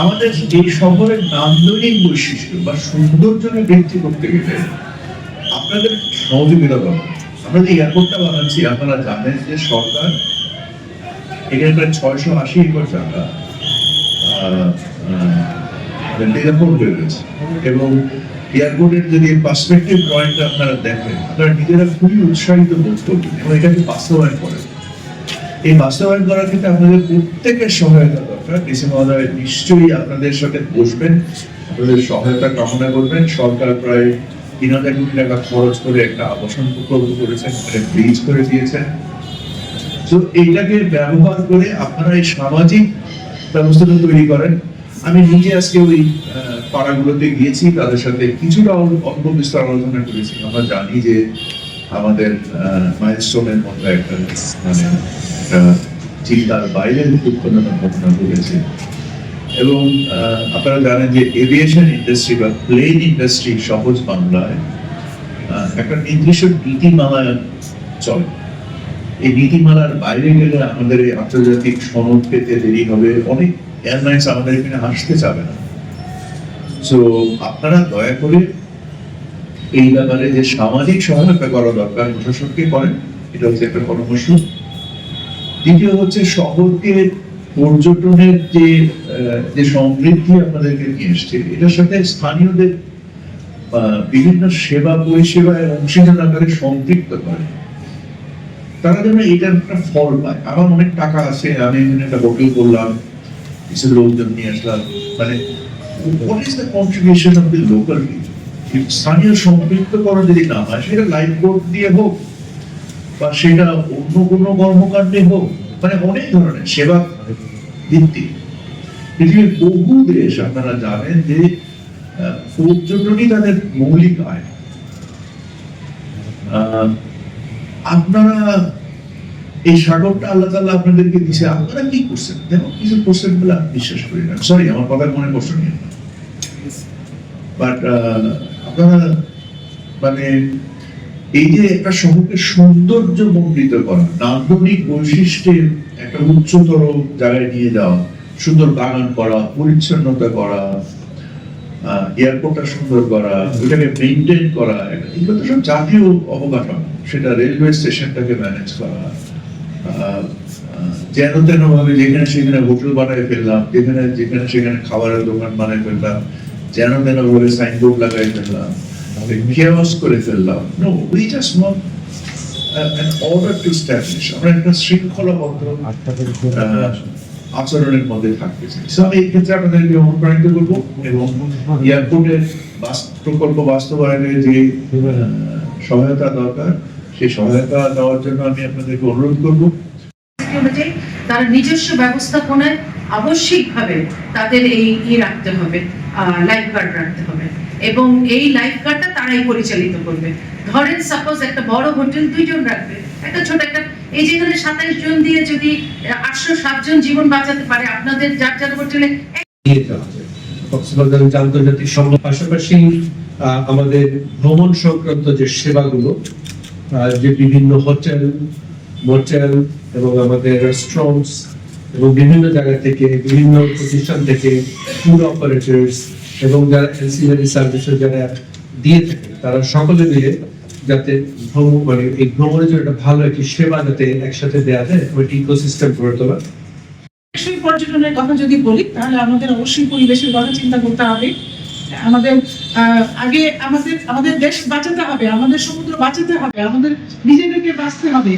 আমাদের এই শহরের নান্দনিক বৈশিষ্ট্য বা সৌন্দর্যকে বৃদ্ধি করতে গেলে আপনাদের সহযোগিতা দরকার আমরা যে এয়ারপোর্টটা বানাচ্ছি, আপনারা জানেন যে সরকার এখানে প্রায় ছয়শো আশি একর জায়গা এয়ারপোর্ট হয়ে গেছে এবং এয়ারপোর্টের যদি পার্সপেক্টিভ ড্রয়িংটা আপনারা দেখেন, আপনারা নিজেরা খুবই উৎসাহিত বোধ করবেন এবং এটাকে বাস্তবায়ন করেন। এই বাস্তবায়ন করার ক্ষেত্রে আপনাদের প্রত্যেকের সহায়তা দরকার। ডিসি মহোদয়, নিশ্চয়ই আপনাদের সাথে বসবেন, আপনাদের সহায়তা কামনা করবেন। সরকার প্রায় তিন হাজার কোটি টাকা খরচ করে একটা আবাসন প্রকল্প করেছেন ব্রিজ করে দিয়েছেন। তো এইটাকে ব্যবহার করে আপনারা এই সামাজিক ব্যবস্থাটা তৈরি করেন। আমি নিজে আজকে ওই পাড়াগুলোতে গিয়েছি, তাদের সাথে কিছুটা অল- অল্প বিস্তর আলোচনা করেছি। আমরা জানি যে আমাদের মাইলস্টোনের মতো একটা মানে চিন্তার বাইরের দুঃখজনক ঘটনা ঘটেছে। এবং আপনারা জানেন যে এভিয়েশন ইন্ডাস্ট্রি বা প্লেন ইন্ডাস্ট্রি সহজ বাংলায় একটা নির্দিষ্ট নীতিমালা চলে। এই নীতিমালার বাইরে গেলে আমাদের এই আন্তর্জাতিক সনদ পেতে দেরি হবে। অনেক এয়ারলাইন্স আমাদের এখানে আসতে চাবে না। তো আপনারা দয়া করে এই ব্যাপারে যে সামাজিক সহায়তা করা দরকার, প্রশাসনকে করেন, এটা হচ্ছে একটা পরামর্শ। দ্বিতীয় হচ্ছে শহরকে পর্যটনের যে যে সমৃদ্ধি আপনাদেরকে নিয়ে এসছে, এটার সাথে স্থানীয়দের বিভিন্ন সেবা পরিষেবায় অংশীদার আকারে সম্পৃক্ত করে। তারা যেন এটার একটা ফল পায়। আমার অনেক টাকা আছে, আমি এখানে একটা হোটেল করলাম, কিছু লোকজন নিয়ে আসলাম। মানে what is the contribution of local স্থানীয় সম্পৃক্ত করা যদি না হয়, সেটা লাইফ বোর্ড দিয়ে হোক বা সেটা অন্য কোনো কর্মকাণ্ডে হোক মানে অনেক ধরনের সেবা ভিত্তিক পৃথিবীর বহু দেশ আপনারা জানেন যে পর্যটনই তাদের মৌলিক আয়। আপনারা এই সাগরটা আল্লাহ তাআলা আপনাদেরকে দিছে আপনারা কি করছেন? তেমন কিছু করছেন বলে আমি বিশ্বাস করি না। সরি আমার মনে কষ্ট নিয়ে বাট আপনারা মানে এই যে একটা শহরকে সৌন্দর্য মণ্ডিত করা নান্দনিক বৈশিষ্ট্যের একটা উচ্চতর জায়গায় নিয়ে যাওয়া, সুন্দর বাগান করা, পরিচ্ছন্নতা করা এয়ারপোর্টটা সুন্দর করা, ওইটাকে মেনটেন করা এগুলো তো সব জাতীয় অবকাঠামো। সেটা রেলওয়ে স্টেশনটাকে ম্যানেজ করা যেন তেন ভাবে যেখানে সেখানে হোটেল বানায় ফেললাম, যেখানে যেখানে সেখানে খাবারের দোকান বানায় ফেললাম, যেন তেন ভাবে সাইনবোর্ড লাগাই ফেললাম। কেয়াস করে ফেললাম no we just want an order to establish. আমরা একটা শৃঙ্খলাবদ্ধ আচরণের মধ্যে থাকতে চাই। So আমি এই ক্ষেত্রে আপনাদেরকে অনুপ্রাণিত করব এবং এয়ারপোর্টের প্রকল্প বাস্তবায়নে যে সহায়তা দরকার সেই সহায়তা দেওয়ার জন্য আমি আপনাদেরকে অনুরোধ করব। অনুযায়ী তারা নিজস্ব ব্যবস্থাপনায় আবশ্যিকভাবে তাদের এই ই রাখতে হবে লাইফ গার্ড রাখতে হবে। এবং এই লাইফ গার্ডটা তারাই পরিচালিত করবে। ধরেন সাপোজ একটা বড় হোটেল দুইজন রাখবে, একটা ছোট একটা, এই যেখানে সাতাইশ জন দিয়ে যদি আটশো সাত জন জীবন বাঁচাতে পারে, আপনাদের যার যার হোটেলে নিয়ে কক্সবাজার আন্তর্জাতিক সংঘ পাশাপাশি আমাদের ভ্রমণ সংক্রান্ত যে সেবাগুলো যে বিভিন্ন হোটেল, মোটেল এবং আমাদের রেস্টুরেন্টস এবং বিভিন্ন জায়গা থেকে, বিভিন্ন প্রতিষ্ঠান থেকে ট্যুর অপারেটর্স এবং যারা এনসিলারি সার্ভিসেস যারা দিয়ে থাকে, তারা সকলে মিলে যাতে ভ্রমণ মানে এই ভ্রমণের জন্য একটা ভালো একটি সেবা যাতে একসাথে দেওয়া যায়, এবং ইকোসিস্টেম গড়ে তোলা। পর্যটনের কথা যদি বলি, তাহলে আমাদের অবশ্যই পরিবেশের কথা চিন্তা করতে হবে। আমাদের আগে আমাদের আমাদের দেশ বাঁচাতে হবে, আমাদের সমুদ্র বাঁচাতে হবে, আমাদের নিজেদেরকে বাঁচতে হবে।